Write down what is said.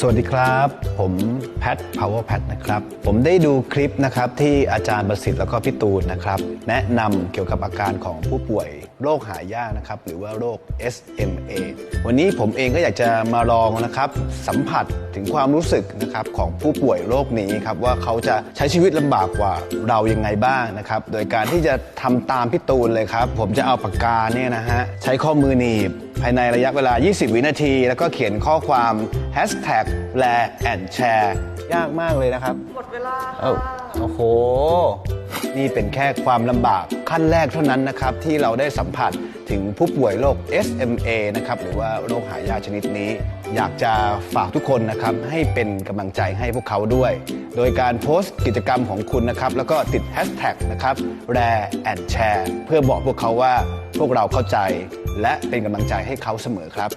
สวัสดีครับ ผมแพท power pat นะครับ ผมได้ดูคลิปนะครับที่อาจารย์ประสิทธิ์แล้วก็พี่ตูนนะครับ แนะนำเกี่ยวกับอาการของผู้ป่วยโรคหายากนะครับ หรือว่าโรค SMA วันนี้ผมเองก็อยากจะมาลองนะครับ สัมผัสถึงความรู้สึกนะครับของผู้ป่วยโรคนี้ครับว่าเขาจะใช้ชีวิตลำบากกว่าเรายังไงบ้างนะครับ โดยการที่จะทำตามพี่ตูนเลยครับ ผมจะเอาปากกาเนี่ยนะฮะใช้ข้อมือหนีบ ภายในระยะเวลา 20 วินาที แล้วก็เขียนข้อความ hashtag แลแอนแชร์ยากมากเลยนะครับ หมดเวลาเอ้าโอ้โห นี่เป็นแค่ความลำบากขั้นแรกเท่านั้นนะครับ ที่เราได้สัมผัสถึงผู้ป่วยโรค SMA นะครับ หรือว่าโรคหายากชนิดนี้ อยากจะฝากทุกคนนะครับ ให้เป็นกำลังใจให้พวกเขาด้วย โดยการโพสต์กิจกรรมของคุณนะครับ แล้วก็ติด hashtag นะครับ rare and share เพื่อบอกพวกเขาว่าพวกเราเข้าใจ และเป็นกำลังใจให้เขาเสมอครับ